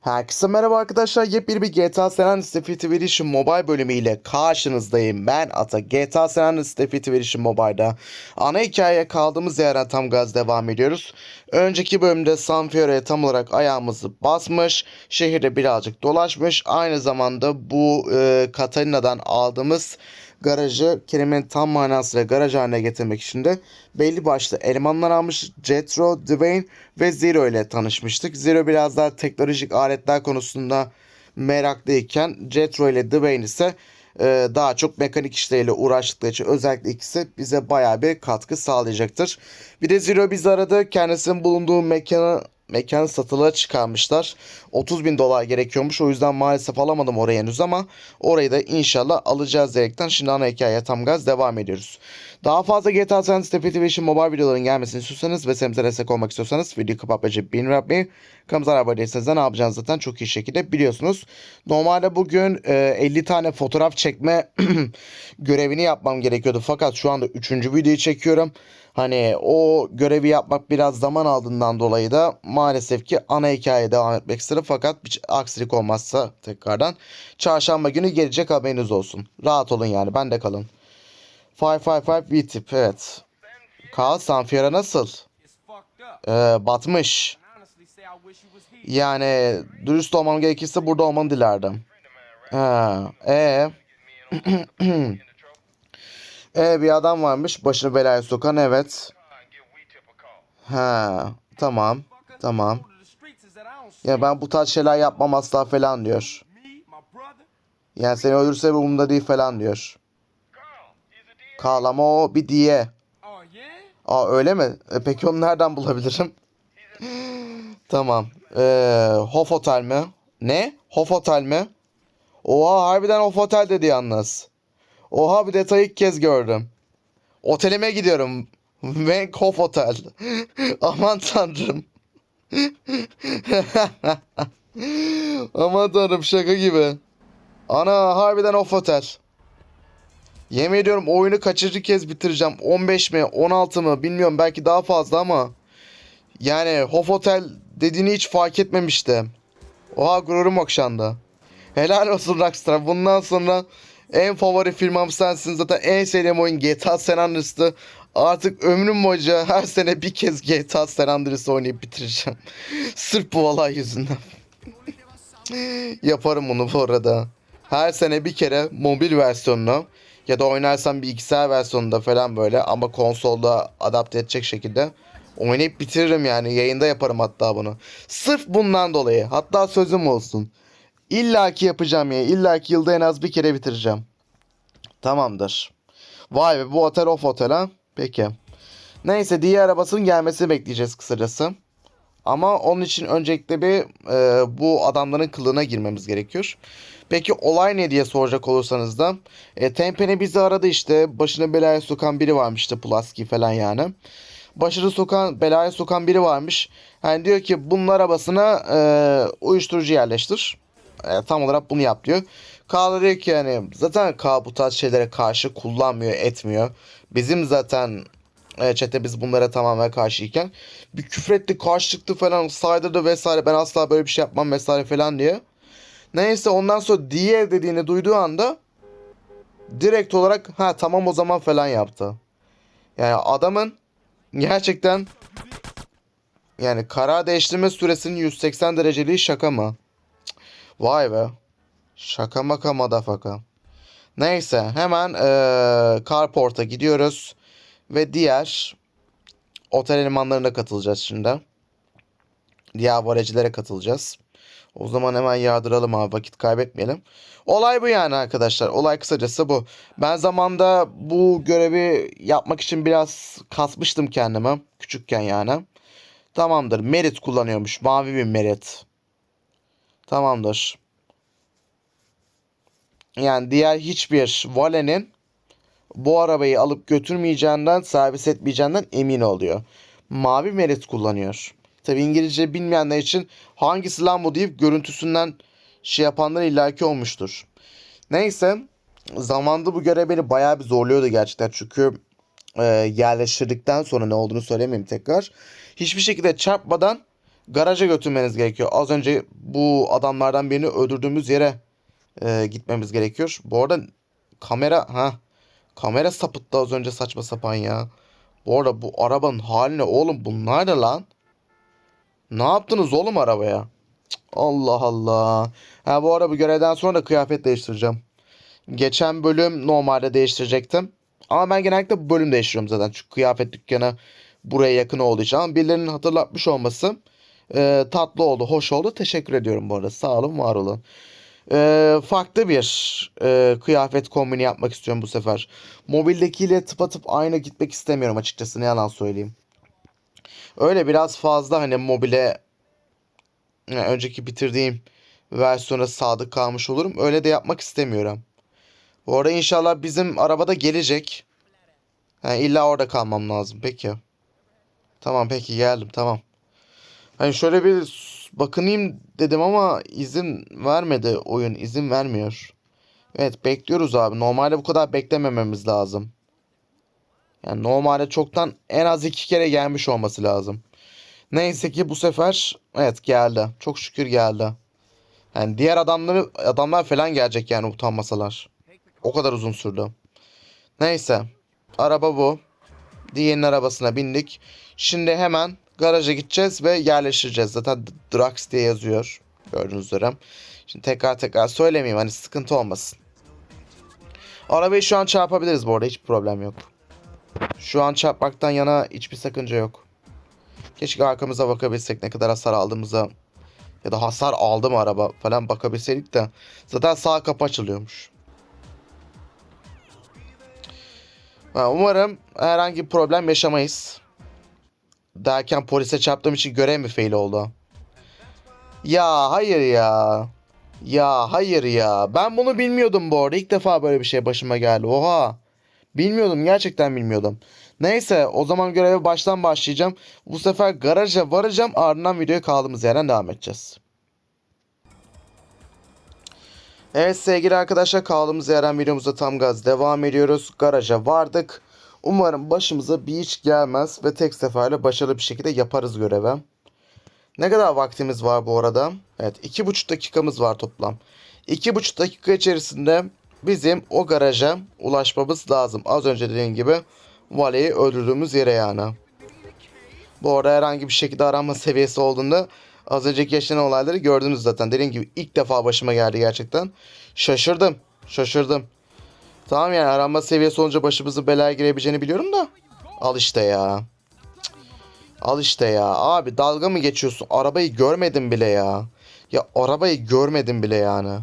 Herkese merhaba arkadaşlar. Yepyeni bir GTA San Andreas Definitive Edition Mobile bölümüyle karşınızdayım. Ben Ata. GTA San Andreas Definitive Edition Mobile'da ana hikayeye kaldığımız yerden tam gaz devam ediyoruz. Önceki bölümde San Fiore'ye tam olarak ayağımızı basmış. Şehirde birazcık dolaşmış. Aynı zamanda bu e, Katalina'dan aldığımız garajı kelimenin tam manasıyla garaj haline getirmek için de belli başlı elemanlar almış. Jetro, Dwayne ve Zero ile tanışmıştık. Zero biraz daha teknolojik aletler konusunda meraklıyken Jetro ile Dwayne ise e, daha çok mekanik işleriyle uğraştıkları için özellikle ikisi bize bayağı bir katkı sağlayacaktır. Bir de Zero bizi aradı. Kendisinin bulunduğu mekanı mekanı satılığa çıkarmışlar. 30 bin dolar gerekiyormuş. O yüzden maalesef alamadım orayı henüz ama orayı da inşallah alacağız diyerekten şimdi ana hikayeye tam gaz devam ediyoruz. Daha fazla GTA San Andreas Definitive Edition mobile videoların gelmesini istiyorsanız ve serimize destek olmak istiyorsanız video kapatmayıcı bin yapmayı kanalımıza abone değilseniz de ne yapacağınızı zaten çok iyi şekilde biliyorsunuz. Normalde bugün e, 50 tane fotoğraf çekme görevini yapmam gerekiyordu fakat şu anda 3. videoyu çekiyorum. Hani o görevi yapmak biraz zaman aldığından dolayı da maalesef ki ana hikayeye devam etmek istedim. Fakat bir aksilik olmazsa tekrardan çarşamba günü gelecek haberiniz olsun. Rahat olun yani bende kalın. 555 V-tip evet. Kaan Sanfiera nasıl? Ee, batmış. Yani dürüst olmam gerekirse burada olmanı dilerdim. Ha, ee. ee bir adam varmış başını belaya sokan evet. Ha tamam tamam. Ya ben bu tarz şeyler yapmam asla falan diyor. Yani seni öldürse umurumda değil falan diyor. Karl ama o bir diye. Aa öyle mi? E, peki onu nereden bulabilirim? tamam. Ee, Hof Otel mi? Ne? Hof Otel mi? Oha harbiden Hof Otel dedi yalnız. Oha bir detayı ilk kez gördüm. Otelime gidiyorum. Wank Hof Otel. Aman tanrım. Aman tanrım şaka gibi. Ana harbiden Hof Otel. Yemin ediyorum oyunu kaçıncı kez bitireceğim. 15 mi 16 mı bilmiyorum belki daha fazla ama. Yani Hof Hotel dediğini hiç fark etmemiştim. Oha gururum okşandı. Helal olsun Rockstar. Bundan sonra en favori firmam sensin. Zaten en sevdiğim oyun GTA San Andreas'tı. Artık ömrüm boyunca her sene bir kez GTA San Andreas oynayıp bitireceğim. Sırf bu olay yüzünden. Yaparım bunu bu arada. Her sene bir kere mobil versiyonunu ya da oynarsam bilgisayar versiyonunda falan böyle ama konsolda adapte edecek şekilde oynayıp bitiririm yani. Yayında yaparım hatta bunu. Sırf bundan dolayı. Hatta sözüm olsun. İlla ki yapacağım ya. İlla ki yılda en az bir kere bitireceğim. Tamamdır. Vay be bu otel of otel ha. Peki. Neyse diğer arabasının gelmesini bekleyeceğiz kısacası. Ama onun için öncelikle bir e, bu adamların kılığına girmemiz gerekiyor. Peki olay ne diye soracak olursanız da e, Tempene bizi aradı işte başına belaya sokan biri varmış işte Pulaski falan yani. Başını sokan belaya sokan biri varmış. Yani diyor ki bunun arabasına e, uyuşturucu yerleştir. E, tam olarak bunu yap diyor. K diyor ki yani zaten K bu tarz şeylere karşı kullanmıyor etmiyor. Bizim zaten e, çete biz bunlara tamamen karşıyken bir küfretti karşı çıktı falan saydırdı vesaire ben asla böyle bir şey yapmam vesaire falan diye. Neyse ondan sonra diğer dediğini duyduğu anda direkt olarak ha tamam o zaman falan yaptı. Yani adamın gerçekten yani karar değiştirme süresinin 180 dereceliği şaka mı? Vay be. Şaka maka madafaka. Neyse hemen eee Carport'a gidiyoruz. Ve diğer otel elemanlarına katılacağız şimdi. Diğer varecilere katılacağız. O zaman hemen yardıralım abi vakit kaybetmeyelim. Olay bu yani arkadaşlar. Olay kısacası bu. Ben zamanda bu görevi yapmak için biraz kasmıştım kendimi. Küçükken yani. Tamamdır. Merit kullanıyormuş. Mavi bir merit. Tamamdır. Yani diğer hiçbir valenin bu arabayı alıp götürmeyeceğinden, servis etmeyeceğinden emin oluyor. Mavi merit kullanıyor. Tabi İngilizce bilmeyenler için hangisi lan bu deyip görüntüsünden şey yapanlar illaki olmuştur. Neyse zamanda bu görev beni bayağı bir zorluyordu gerçekten. Çünkü e, yerleştirdikten sonra ne olduğunu söylemeyeyim tekrar. Hiçbir şekilde çarpmadan garaja götürmeniz gerekiyor. Az önce bu adamlardan birini öldürdüğümüz yere e, gitmemiz gerekiyor. Bu arada kamera ha kamera sapıttı az önce saçma sapan ya. Bu arada bu arabanın haline oğlum bunlar ne lan? Ne yaptınız oğlum arabaya? Allah Allah. Ha bu arada bu görevden sonra da kıyafet değiştireceğim. Geçen bölüm normalde değiştirecektim. Ama ben genellikle bu bölüm değiştiriyorum zaten. Çünkü kıyafet dükkanı buraya yakın olduğu için. Ama birilerinin hatırlatmış olması e, tatlı oldu, hoş oldu. Teşekkür ediyorum bu arada. Sağ olun, var olun. E, farklı bir e, kıyafet kombini yapmak istiyorum bu sefer. Mobildekiyle tıpatıp aynı gitmek istemiyorum açıkçası. Ne yalan söyleyeyim. Öyle biraz fazla hani mobile yani önceki bitirdiğim versiyona sadık kalmış olurum. Öyle de yapmak istemiyorum. Bu arada inşallah bizim arabada gelecek. Ha, illa orada kalmam lazım. Peki. Tamam peki geldim tamam. Hani şöyle bir bakınayım dedim ama izin vermedi oyun. izin vermiyor. Evet bekliyoruz abi. Normalde bu kadar beklemememiz lazım. Yani normalde çoktan en az iki kere gelmiş olması lazım. Neyse ki bu sefer evet geldi. Çok şükür geldi. Yani diğer adamları adamlar falan gelecek yani utanmasalar. O kadar uzun sürdü. Neyse. Araba bu. Diğerinin arabasına bindik. Şimdi hemen garaja gideceğiz ve yerleştireceğiz. Zaten Drax diye yazıyor. Gördüğünüz üzere. Şimdi tekrar tekrar söylemeyeyim hani sıkıntı olmasın. Arabayı şu an çarpabiliriz bu arada hiç problem yok. Şu an çarpmaktan yana hiçbir sakınca yok. Keşke arkamıza bakabilsek ne kadar hasar aldığımıza ya da hasar aldı mı araba falan bakabilseydik de zaten sağ kapı açılıyormuş. Ha, umarım herhangi bir problem yaşamayız. Derken polise çarptığım için görev mi fail oldu? Ya hayır ya. Ya hayır ya. Ben bunu bilmiyordum bu arada. İlk defa böyle bir şey başıma geldi. Oha. Bilmiyordum gerçekten bilmiyordum. Neyse o zaman göreve baştan başlayacağım. Bu sefer garaja varacağım ardından videoya kaldığımız yerden devam edeceğiz. Evet sevgili arkadaşlar kaldığımız yerden videomuza tam gaz devam ediyoruz. Garaja vardık. Umarım başımıza bir iş gelmez ve tek seferle başarılı bir şekilde yaparız görevi. Ne kadar vaktimiz var bu arada? Evet iki buçuk dakikamız var toplam. İki buçuk dakika içerisinde bizim o garaja ulaşmamız lazım. Az önce dediğim gibi Vale'yi öldürdüğümüz yere yani. Bu arada herhangi bir şekilde aranma seviyesi olduğunda az önceki yaşanan olayları gördünüz zaten. Dediğim gibi ilk defa başıma geldi gerçekten. Şaşırdım. Şaşırdım. Tamam yani aranma seviyesi olunca başımızın belaya girebileceğini biliyorum da. Al işte ya. Al işte ya. Abi dalga mı geçiyorsun? Arabayı görmedim bile ya. Ya arabayı görmedim bile yani.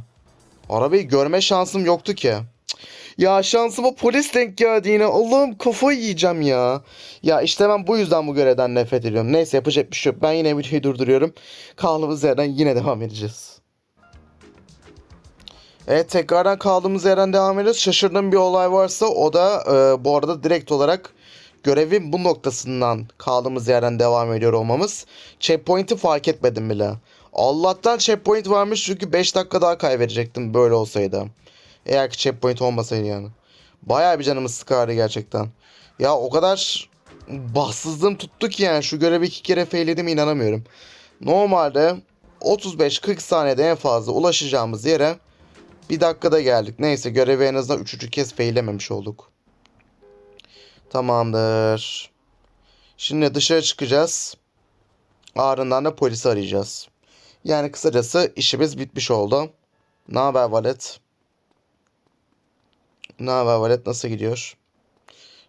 Arabayı görme şansım yoktu ki. Cık. Ya şansıma polis denk geldi yine. Allah'ım kafayı yiyeceğim ya. Ya işte ben bu yüzden bu görevden nefret ediyorum. Neyse yapacak bir şey yok. Ben yine videoyu durduruyorum. Kaldığımız yerden yine devam edeceğiz. Evet tekrardan kaldığımız yerden devam ediyoruz. Şaşırdığım bir olay varsa o da e, bu arada direkt olarak görevin bu noktasından kaldığımız yerden devam ediyor olmamız. Checkpoint'i fark etmedim bile. Allah'tan checkpoint varmış çünkü 5 dakika daha kaybedecektim böyle olsaydı. Eğer ki checkpoint olmasaydı yani. Bayağı bir canımı sıkardı gerçekten. Ya o kadar bahtsızlığım tuttu ki yani şu görevi iki kere failledim inanamıyorum. Normalde 35-40 saniyede en fazla ulaşacağımız yere bir dakikada geldik. Neyse görevi en azından üçüncü kez feylememiş olduk. Tamamdır. Şimdi dışarı çıkacağız. Ardından da polisi arayacağız. Yani kısacası işimiz bitmiş oldu. Ne haber Valet? Ne haber Valet? Nasıl gidiyor?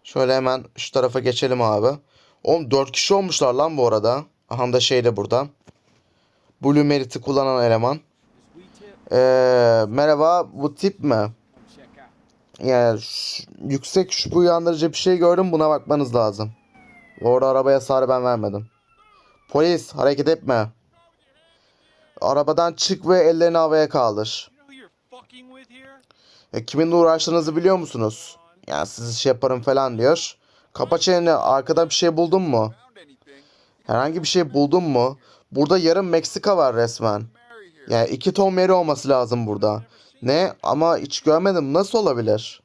Şöyle hemen şu tarafa geçelim abi. Oğlum 4 kişi olmuşlar lan bu arada. Aha da şey de burada. Blue Merit'i kullanan eleman. Ee, merhaba bu tip mi? Yani yüksek şüphe uyandırıcı bir şey gördüm buna bakmanız lazım. Orada arabaya sarı ben vermedim. Polis hareket etme. Arabadan çık ve ellerini havaya kaldır. E, kiminle uğraştığınızı biliyor musunuz? Yani sizi şey yaparım falan diyor. Kapa çeneni arkada bir şey buldun mu? Herhangi bir şey buldun mu? Burada yarım Meksika var resmen. Yani iki ton Mary olması lazım burada. Ne? Ama hiç görmedim. Nasıl olabilir?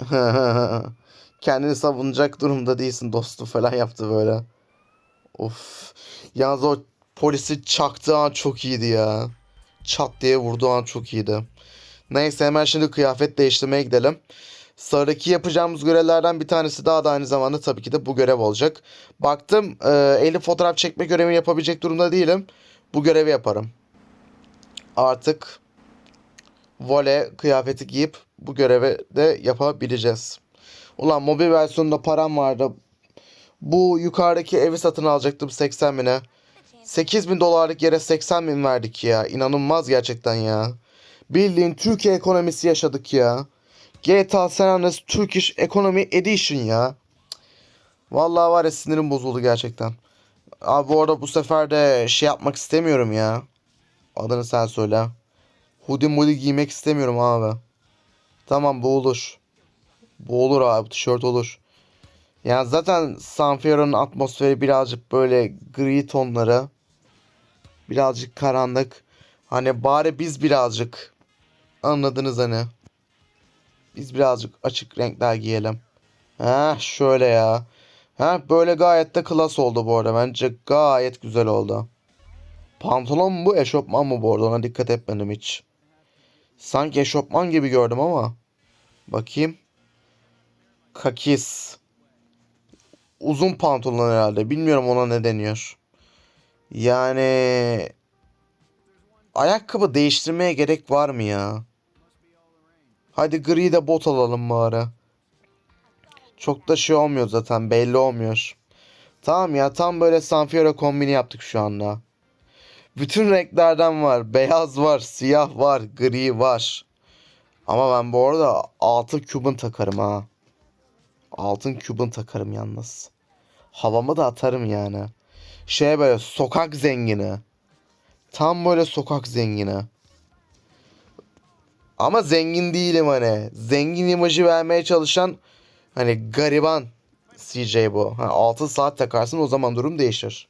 Kendini savunacak durumda değilsin dostum falan yaptı böyle. Of. Yalnız o Polisi çaktığı an çok iyiydi ya. Çat diye vurduğu an çok iyiydi. Neyse hemen şimdi kıyafet değiştirmeye gidelim. Sıradaki yapacağımız görevlerden bir tanesi daha da aynı zamanda tabii ki de bu görev olacak. Baktım e, eli fotoğraf çekme görevini yapabilecek durumda değilim. Bu görevi yaparım. Artık vole kıyafeti giyip bu görevi de yapabileceğiz. Ulan mobil versiyonunda param vardı. Bu yukarıdaki evi satın alacaktım 80 bine. 8 bin dolarlık yere 80 bin verdik ya. İnanılmaz gerçekten ya. Bildiğin Türkiye ekonomisi yaşadık ya. GTA San Andreas Turkish Economy Edition ya. Vallahi var ya sinirim bozuldu gerçekten. Abi bu arada bu sefer de şey yapmak istemiyorum ya. Adını sen söyle. Hoodie moodie giymek istemiyorum abi. Tamam bu olur. Bu olur abi tişört olur. Yani zaten Sanfiera'nın atmosferi birazcık böyle gri tonları. Birazcık karanlık. Hani bari biz birazcık anladınız hani. Biz birazcık açık renkler giyelim. Ha şöyle ya. Ha böyle gayet de klas oldu bu arada. Bence gayet güzel oldu. Pantolon mu bu eşofman mı bu arada ona dikkat etmedim hiç. Sanki eşofman gibi gördüm ama. Bakayım. Kakis. Uzun pantolon herhalde. Bilmiyorum ona ne deniyor. Yani ayakkabı değiştirmeye gerek var mı ya? Hadi gri de bot alalım bari. Çok da şey olmuyor zaten belli olmuyor. Tamam ya tam böyle Sanfiora kombini yaptık şu anda. Bütün renklerden var. Beyaz var, siyah var, gri var. Ama ben bu arada altın Cuban takarım ha. Altın Cuban takarım yalnız. Havamı da atarım yani. Şey böyle sokak zengini. Tam böyle sokak zengini. Ama zengin değilim hani. Zengin imajı vermeye çalışan hani gariban CJ bu. Ha, 6 saat takarsın o zaman durum değişir.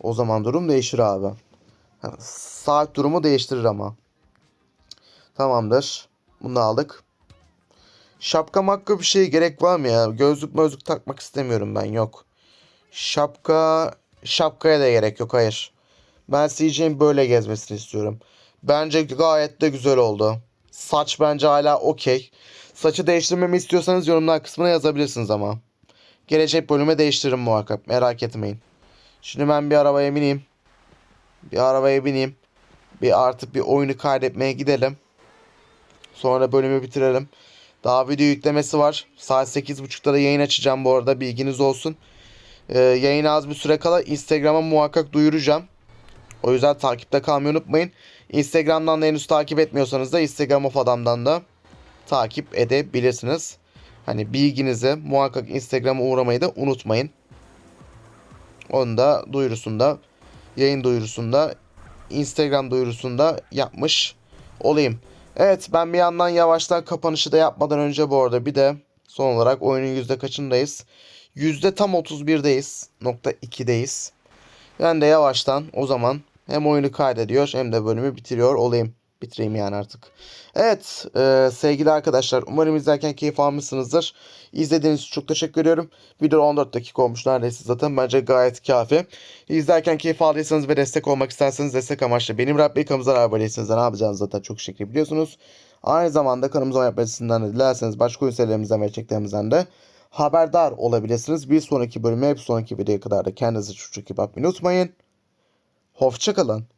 O zaman durum değişir abi. Saat durumu değiştirir ama. Tamamdır. Bunu aldık. Şapka makka bir şey gerek var mı ya? Gözlük mözlük takmak istemiyorum ben yok. Şapka şapkaya da gerek yok hayır. Ben CJ'in böyle gezmesini istiyorum. Bence gayet de güzel oldu. Saç bence hala okey. Saçı değiştirmemi istiyorsanız yorumlar kısmına yazabilirsiniz ama. Gelecek bölüme değiştiririm muhakkak merak etmeyin. Şimdi ben bir arabaya bineyim. Bir arabaya bineyim. Bir artık bir oyunu kaydetmeye gidelim. Sonra bölümü bitirelim. Daha video yüklemesi var. Saat 8.30'da da yayın açacağım bu arada bilginiz olsun. Ee, yayın az bir süre kala Instagram'a muhakkak duyuracağım. O yüzden takipte kalmayı unutmayın. Instagram'dan da henüz takip etmiyorsanız da Instagram of adamdan da takip edebilirsiniz. Hani bilginize muhakkak Instagram'a uğramayı da unutmayın. Onu da duyurusunda, yayın duyurusunda, Instagram duyurusunda yapmış olayım. Evet ben bir yandan yavaştan kapanışı da yapmadan önce bu arada bir de son olarak oyunun yüzde kaçındayız? Yüzde tam 31'deyiz. Nokta 2'deyiz. Ben de yavaştan o zaman hem oyunu kaydediyor hem de bölümü bitiriyor olayım. Bitireyim yani artık. Evet e, sevgili arkadaşlar umarım izlerken keyif almışsınızdır. İzlediğiniz için çok teşekkür ediyorum. Video 14 dakika olmuş neredeyse zaten bence gayet kafi. İzlerken keyif aldıysanız ve destek olmak isterseniz destek amaçlı benim Rabbi kanalımıza abone değilseniz de ne yapacağınızı zaten çok şekilde biliyorsunuz. Aynı zamanda kanalımıza abone yapmasından da dilerseniz başka oyun serilerimizden ve çektiklerimizden de haberdar olabilirsiniz. Bir sonraki bölüme bir sonraki videoya kadar da kendinize çok çok iyi bakmayı unutmayın. Hoşçakalın.